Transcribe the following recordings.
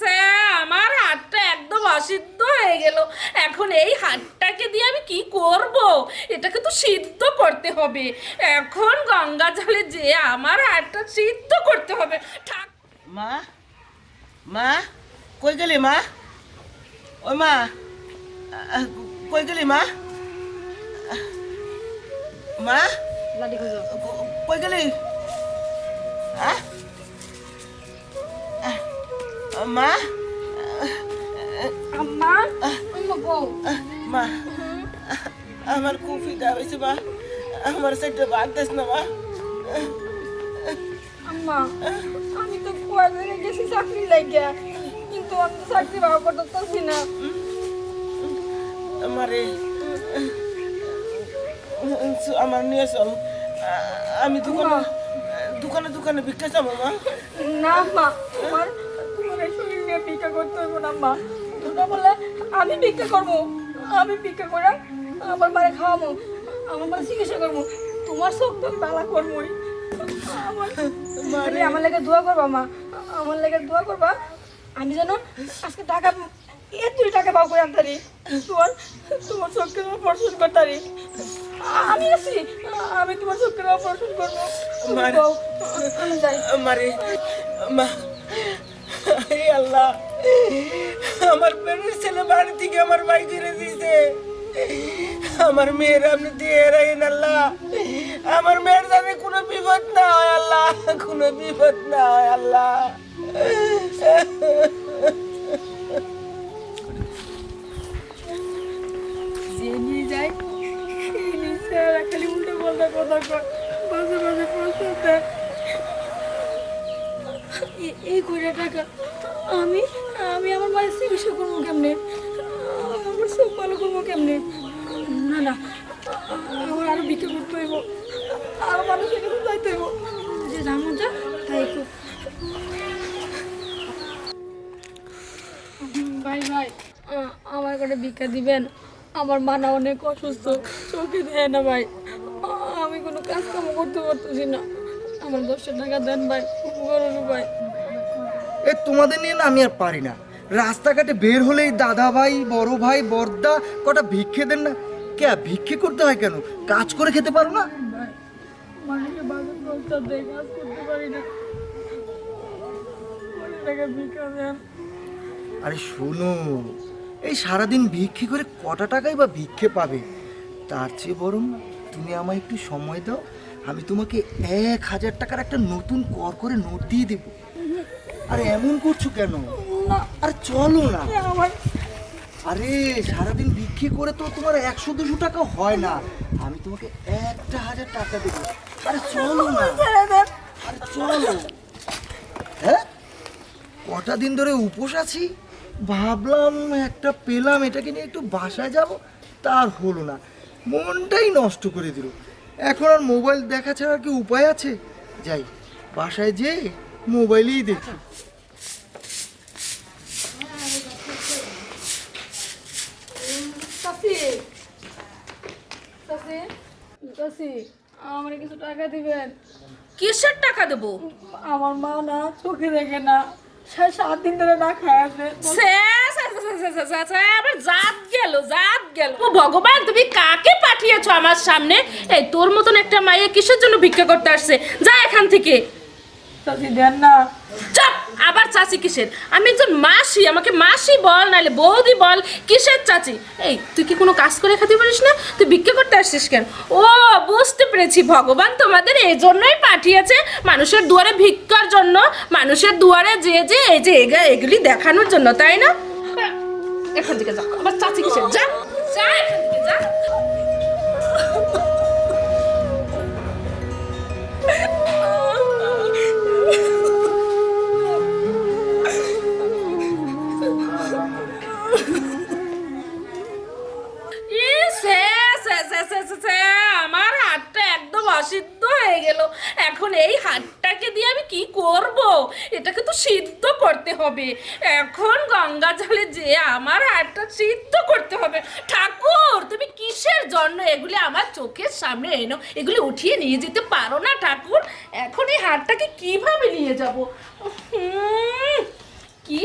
সে, আমার হাতটা একদম অসিদ্ধ হয়ে গেল। এখন এই হাতটাকে দিয়ে আমি কি করব? এটাকে তো সিদ্ধ করতে হবে। এখন গঙ্গা জলে যে আমার হাতটা সিদ্ধ করতে হবে। ঠাক। মা? মা? কই গেলি মা? ওই মা কই গেলি মা? মা? কই গেলি? আহ? মা আম্মা মা আমার খুব ফিটা হয়েছে মা আমার সেটা বাদ দিস না মা আম্মা আমি তো কয়েকদিনে গেছি চাকরি লাগিয়া কিন্তু আমি তো চাকরি পাওয়া করতেছি না আমারে আমার নিয়ে চল আমি দোকানে দোকানে দোকানে ভিক্ষা যাব মা না মা তোমার তোমার এই শরীর নিয়ে ভিক্ষা করতে হইব না মা। তোমরা বলে আমি ভিক্ষা করব। আমি ভিক্ষা করে আমার মারে খাওয়াবো। আমার মারে চিকিৎসা করব। তোমার চোখ তো বালা করবোই আমার মারে আমার লেগে দোয়া করবা মা। আমার লেগে দোয়া করবা। আমি যেন আজকে টাকা এ দুই টাকা পাও করে আনতারি। তোমার তোমার চোখকে অপারেশন করতারি। আমি আছি। আমি তোমার চোখকে অপারেশন করব। মারে। মা। আল্লাহ, আমার পেটের ছেলে বাড়ি থেকে আমার ভাই করে দিয়েছে। আমার মেয়ের আপনি দিয়ে রাখেন আল্লাহ। আমার মেয়ের জানে কোনো বিপদ না হয় আল্লাহ, কোনো বিপদ না হয় আল্লাহ। খালি উল্টো পাল্টা কথা কয়, মাঝে মাঝে প্রশ্ন দেয়। এই কয়টা টাকা আমি আমি আমার মায়ের চিকিৎসা করব কেমনে? আমার চোখ ভালো করব কেমনে? না না, আমার আরও বিক্রি করতে হইব। আরও মানুষের কাছে যাইতে হইব। যে যা তাই কর। ভাই ভাই আমার করে ভিক্ষা দিবেন। আমার মানা অনেক অসুস্থ, চোখে দেয় না ভাই। আমি কোনো কাজ কাম করতে পারতেছি না। আমার দশটা টাকা দেন ভাই, উপকার ভাই। এ, তোমাদের নিয়ে না আমি আর পারি না। রাস্তাঘাটে বের হলেই দাদা ভাই, বড় ভাই, বর্দা, কটা ভিক্ষে দেন না। কে ভিক্ষে করতে হয় কেন? কাজ করে খেতে পারো না? আরে শোনো, এই সারাদিন ভিক্ষে করে কটা টাকাই বা ভিক্ষে পাবে? তার চেয়ে বরং তুমি আমায় একটু সময় দাও, আমি তোমাকে এক হাজার টাকার একটা নতুন কর করে নোট দিয়ে দেবো। আরে এমন করছ কেন? না। আরে চলো না। আরে সারাদিন বিক্রি করে তো তোমার একশো দুশো টাকা হয় না। আমি তোমাকে একটা হাজার টাকা দেবো। আরে চলো না। আরে চলো। হ্যাঁ? কটা দিন ধরে উপোস আছি। ভাবলাম একটা পেলাম এটাকে নিয়ে একটু বাসায় যাব। তার হলো না। মনটাই নষ্ট করে দিল। এখন আর মোবাইল দেখা ছাড়া কি উপায় আছে? যাই বাসায় যে মোবাইলেই দেখি। আমার কিছু টাকা দিবেন? কিসের টাকা দেবো? আমার মা না চোখে দেখে না। সে সাত দিন ধরে না খায় আছে। আবার জাত গেল জাত গেল। ও ভগবান তুমি কাকে পাঠিয়েছো আমার সামনে? এই তোর মতন একটা মাইয়ে কিসের জন্য ভিক্ষা করতে আসছে? যা এখান থেকে। চাপ! আবার চাচি আমি একজন মাসি, আমাকে মাসি বল, নাহলে বৌদি বল, কিসের চাচি? এই, তুই কি কোনো কাজ করে খেতে পারিস না? তুই ভিক্ষা করতে আসছিস কেন? ও, বুঝতে পেরেছি, ভগবান তোমাদের এই জন্যই পাঠিয়েছে মানুষের দুয়ারে ভিক্ষার জন্য, মানুষের দুয়ারে যে যে, এই যে এগা- এগুলি দেখানোর জন্য, তাই না? এখান থেকে যা আবার চাচি কিসের? যা সিদ্ধ করতে হবে। এখন গঙ্গা জলে যে আমার হাতটা সিদ্ধ করতে হবে। ঠাকুর, তুমি কিসের জন্য এগুলি আমার চোখের সামনে এনো? এগুলি উঠিয়ে নিয়ে যেতে পারো না ঠাকুর। এখন এই হাতটাকে কীভাবে নিয়ে যাব? কি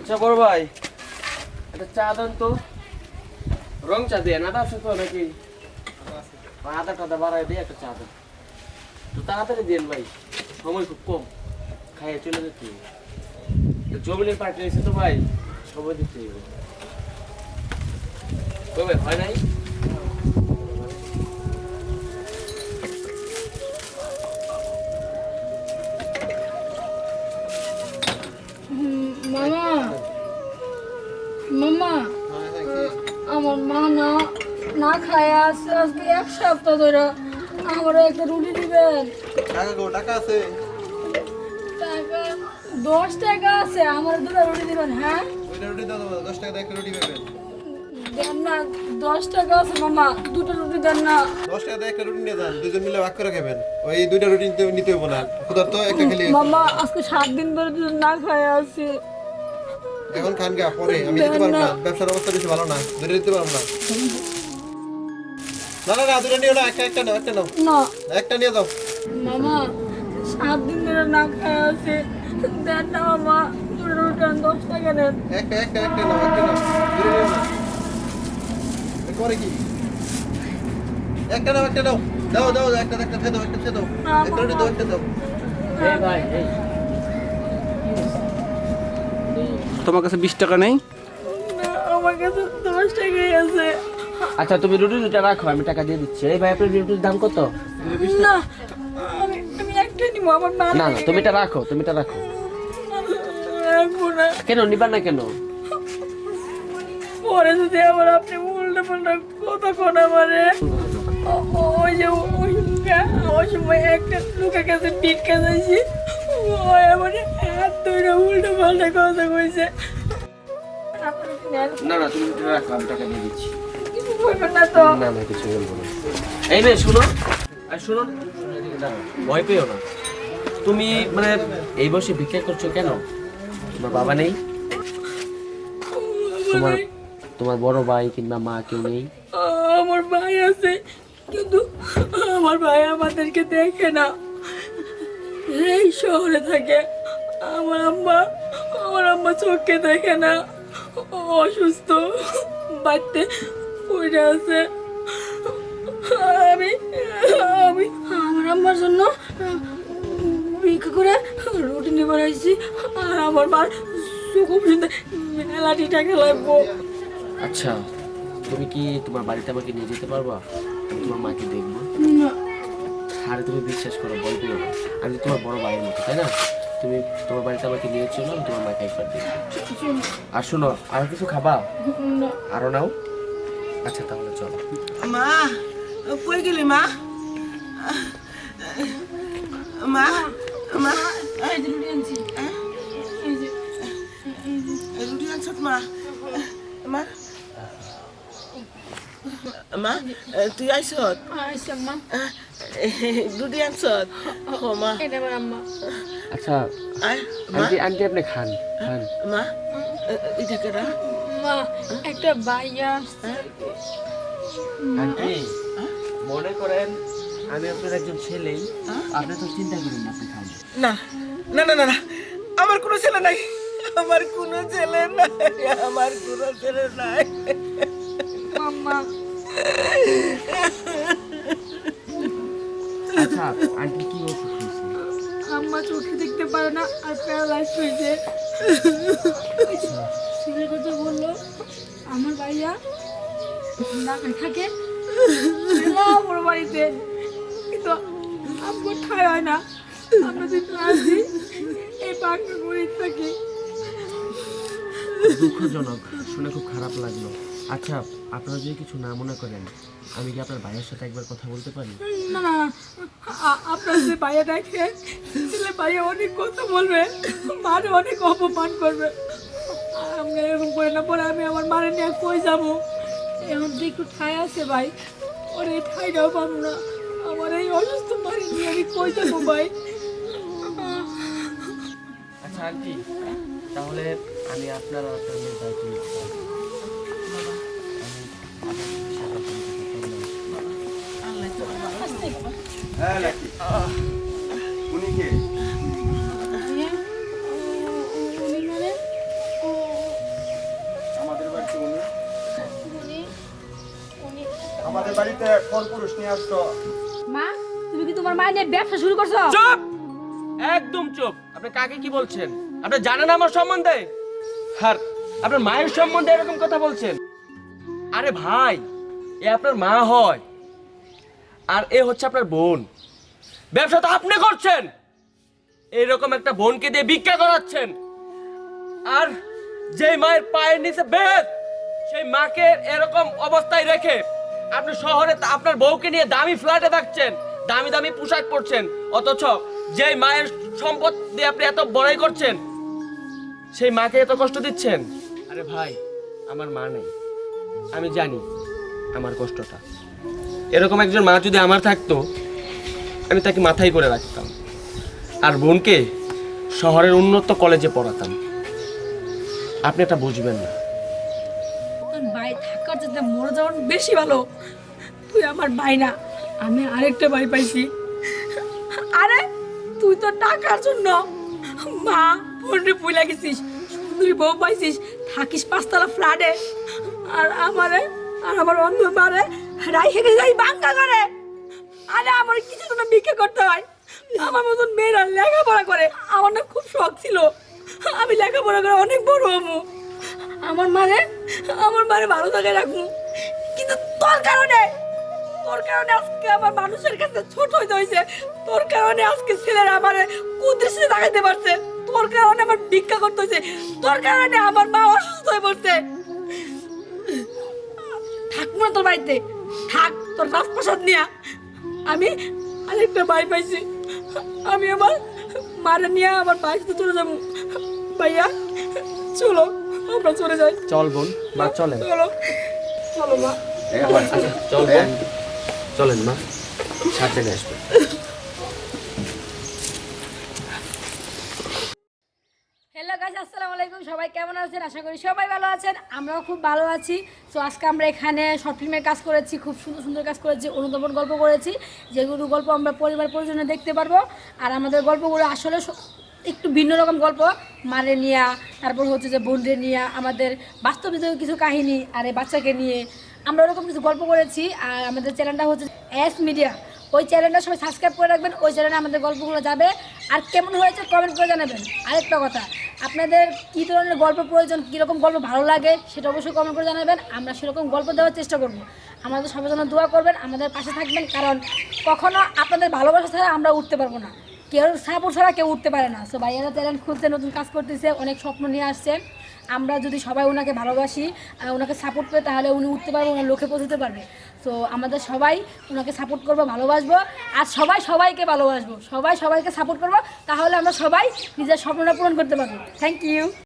আচ্ছা বড় ভাই, একটা চা দেন তো। রং চা দিয়ে না আছে তো নাকি? আদা টাদা বাড়ায় দিয়ে একটা চা দেন। তো তাড়াতাড়ি দেন ভাই। সময় খুব কম। খাইয়ে চলে যেতে জমিনের পার্টি এসে তো ভাই, সময় দিতে হবে। হয় নাই? মামা মামা, আমার মা না না খায়, আজকে এক সপ্তাহ ধরে আমার একটা রুটি দিবেন। টাকা গো টাকা আছে? টাকা দশ টাকা আছে আমার দুটো রুটি দিবেন হ্যাঁ? ওইটা রুটি দাও দশ টাকা একটা রুটি পাবেন দেন না দশ টাকা আছে মামা দুটো রুটি দেন না। দশ টাকা দিয়ে একটা রুটি নিয়ে যান দুজন মিলে ভাগ করে খাবেন। ওই দুইটা রুটি নিতে নিতে হব না। খুদার তো একটা খেলে মামা আজকে সাত দিন ধরে না খায় আছি। এখন খান গা পরে আমি দিতে পারব না। ব্যবসার অবস্থা বেশি ভালো না ধরে দিতে পারব না। না না না দুটো নিও না একটা একটা নাও একটা নাও। না। একটা নিয়ে দাও মামা সাত দিন ধরে না খায় আছি। দেন না মামা দুটো রুটি দেন, দশ টাকা দেন একটা একটা একটা নাও একটা নাও দূরে না। করে কি? একটা নাও একটা নাও দাও দাও দাও, একটা একটা খেয়ে দাও একটা খেয়ে দাও। একটা রুটি দাও একটা দাও। এই ভাই এই তোমার কাছে বিশ টাকা নেই? আমার কাছে দশ টাকাই আছে। আচ্ছা তুমি রুটি দুটা রাখো আমি টাকা দিয়ে দিচ্ছি। এই ভাই আপনার রুটির দাম কত? না আমি আমি একটা নিবো আমার মা না না তুমি এটা রাখো তুমি এটা রাখো। রাখব না। কেন নিবা না কেন? পরে যদি আবার আপনি উল্টা পাল্টা কথা কোন আমারে। ওই যে ওই ওই সময় একটা লোকের কাছে ভিক্ষা চাইছি ওই আমার হাত ধরে উল্টো পাল্টা কথা কইছে। না না তুমি রাখো আমি টাকা দিয়ে দিচ্ছি। কিছু বলবেন না তো? না না কিছু বলব না। এই মেয়ে শুনো। আর শুনো। ভয় পেও না। তুমি মানে এই বয়সে ভিক্ষা করছ কেন? তোমার বাবা নেই? তোমার তোমার বড় ভাই কিংবা মা কেউ নেই? আমার ভাই আছে, কিন্তু আমার ভাই আমাদেরকে দেখে না। এই শহরে থাকে, আমার আম্মা আমার আম্মা চোখে দেখে না। অসুস্থ, বাড়িতে পড়ে আছে। আমি আমি আমার আম্মার জন্য। ভিক্ষা করে রুটি নিয়ে বেড়াইছি আর আমার মার সুখ মেলাটি টাকা লাগবো আচ্ছা তুমি কি তোমার বাড়িতে আমাকে নিয়ে যেতে পারবা? আমি তোমার মাকে দেখব। না। আরে তুমি বিশ্বাস করো ভয় পেও না। আমি তোমার বড় ভাইয়ের মতো তাই না? তুমি তোমার বাড়িতে আমাকে নিয়ে চলো আমি তোমার মাকে একবার দেখব। আর শোনো আর কিছু খাবা? না। আরও নাও। আচ্ছা তাহলে চলো। মা কই গেলি মা? মা মা। রুটি আনছি। এই যে রুটি আনছত মা। মা। মা তুই আইছত আইসা আনছত ও মা। আচ্ছা আন্টি আন্টি আপনি খান খান। মা এটা কেরা মা একটা বাইয়া আন্টি মনে করেন আমি আপনার একজন ছেলেই আপনি তো চিন্তা করেন না আপনি না না না না না। আমার কোনো ছেলে নাই। আমার কোনো ছেলে নাই। আমার কোনো ছেলে নাই। আম্মা। আচ্ছা আন্টি কি আম্মা চোখে দেখতে পারে না আর প্যারালাইজ হয়েছে। ছেলে কথা বলল আমার ভাইয়া ঢাকায় থাকে ওর বাড়িতে। কিন্তু আম্মু ঠাই হয় না। আমরা যদি আসি এই পাখি গরিব থাকি। দুঃখজনক শুনে খুব খারাপ লাগল। আচ্ছা আপনারা যদি কিছু না মনে করেন আমি কি আপনার ভাইয়ের সাথে একবার কথা বলতে পারি? না আপনার যে ভাইয়া দেখে ছেলে ভাইয়া অনেক কথা বলবে মারে অনেক অপমান করবে। আমি এরকম করে না পরে আমি আমার মারে নিয়ে কই যাব? এখন একটু ঠাই আছে ভাই ওর ঠাইটাও পাবো না। আমার এই অসুস্থ বাড়ি আমি কই যাব ভাই? আচ্ছা আন্টি তাহলে আমি আপনার আপনার মেয়ের আমাদের বাড়িতে ফল পুরুষ নিয়ে আসতো। তোমার মায়ের ব্যবসা শুরু করছ? চুপ! একদম চুপ। আপনি কাকে কি বলছেন? আপনি জানেন আমার সম্বন্ধে? আর আপনার মায়ের সম্বন্ধে এরকম কথা বলছেন? আরে ভাই, এ আপনার মা হয়, আর এ হচ্ছে আপনার বোন। ব্যবসা তো আপনি করছেন! এরকম একটা বোনকে দিয়ে ভিক্ষা করাচ্ছেন। আর যে মায়ের পায়ের নিচে বেদ, সেই মাকে এরকম অবস্থায় রেখে আপনি শহরে আপনার বউকে নিয়ে দামি ফ্ল্যাটে থাকছেন দামি দামি পোশাক পরছেন। অথচ যে মায়ের সম্পদ দিয়ে আপনি এত বড়াই করছেন সেই মাকে এত কষ্ট দিচ্ছেন? আরে ভাই আমার মা নেই। আমি জানি আমার কষ্টটা। এরকম একজন মা যদি আমার থাকতো আমি তাকে মাথায় করে রাখতাম। আর বোনকে শহরের উন্নত কলেজে পড়াতাম। আপনি এটা বুঝবেন না। তোর ভাই থাকার যাতে মরে যাওয়ার বেশি ভালো। তুই আমার ভাই না। আমি আরেকটা ভাই পাইছি। আরে, তুই তো টাকার জন্য। মা বোনরে পুইলা গেছিস, সুন্দরী বউ পাইছিস, থাকিস পাঁচতলা ফ্ল্যাটে। আর আমারে, আর আমার অন্য মারে রাইখে গেছে এই বাঙ্কা করে আরে, আমার কিছু জন্য ভিক্ষা করতে হয়। আমার মতন মেয়েরা লেখাপড়া করে। আমার না খুব শখ ছিল। আমি লেখাপড়া করে অনেক বড় হব। আমার মারে আমার মারে ভালো থাকে রাখব। কিন্তু তোর কারণে তোর কারণে আজকে আমার মানুষের কাছে ছোট হইতে হয়েছে তোর কারণে আজকে ছেলেরা আমার কুদৃষ্টি দেখাইতে পারছে। তোর কারণে আমার ভিক্ষা করতে হয়েছে তোর কারণে আমার মা অসুস্থ হয়ে পড়ছে। থাকব না তোর বাড়িতে। থাক তোর রাজপ্রসাদ নিয়া। আমি আরেকটা ভাই পাইছি। আমি আমার মারে নিয়ে আমার বাড়িতে চলে যাব। ভাইয়া চলো আমরা চলে যাই। চল বোন মা চলেন। চলো চলো মা। চল বোন। চলেন মা নিয়ে আসবেন হ্যালো গাইস আসসালামু আলাইকুম, সবাই কেমন আছেন? আশা করি সবাই ভালো আছেন আমরাও খুব ভালো আছি। তো আজকে আমরা এখানে শর্ট ফিল্মের কাজ করেছি, খুব সুন্দর সুন্দর কাজ করেছি অনুদমন গল্প করেছি যেগুলো গল্প আমরা পরিবার পরিজনে দেখতে পারব। আর আমাদের গল্পগুলো আসলে একটু ভিন্ন রকম গল্প মারে নিয়া, তারপর হচ্ছে যে বোনরে নিয়ে, আমাদের বাস্তবিক কিছু কাহিনী আর এই বাচ্চাকে নিয়ে আমরা ওরকম কিছু গল্প করেছি আর আমাদের চ্যানেলটা হচ্ছে এস মিডিয়া ওই চ্যানেলটা সবাই সাবস্ক্রাইব করে রাখবেন, ওই চ্যানেলে আমাদের গল্পগুলো যাবে। আর কেমন হয়েছে কমেন্ট করে জানাবেন। আরেকটা কথা, আপনাদের কী ধরনের গল্প প্রয়োজন, কীরকম গল্প ভালো লাগে, সেটা অবশ্যই কমেন্ট করে জানাবেন। আমরা সেরকম গল্প দেওয়ার চেষ্টা করব। আমাদের সবার জন্য দোয়া করবেন, আমাদের পাশে থাকবেন, কারণ কখনো আপনাদের ভালোবাসা ছাড়া আমরা উঠতে পারব না। কেউ সাপোর্ট ছাড়া কেউ উঠতে পারে না। সো ভাইয়ারা চ্যানেল খুলছে, নতুন কাজ করতেছে, অনেক স্বপ্ন নিয়ে আসছে। আমরা যদি সবাই ওনাকে ভালোবাসি ওনাকে সাপোর্ট করে তাহলে উনি উঠতে পারবে, ওনার লোকে পৌঁছতে পারবে। তো আমাদের সবাই ওনাকে সাপোর্ট করব, ভালোবাসবো, আর সবাই সবাইকে ভালোবাসবো। সবাই সবাইকে সাপোর্ট করব, তাহলে আমরা সবাই নিজের স্বপ্নটা পূরণ করতে পারব। Thank you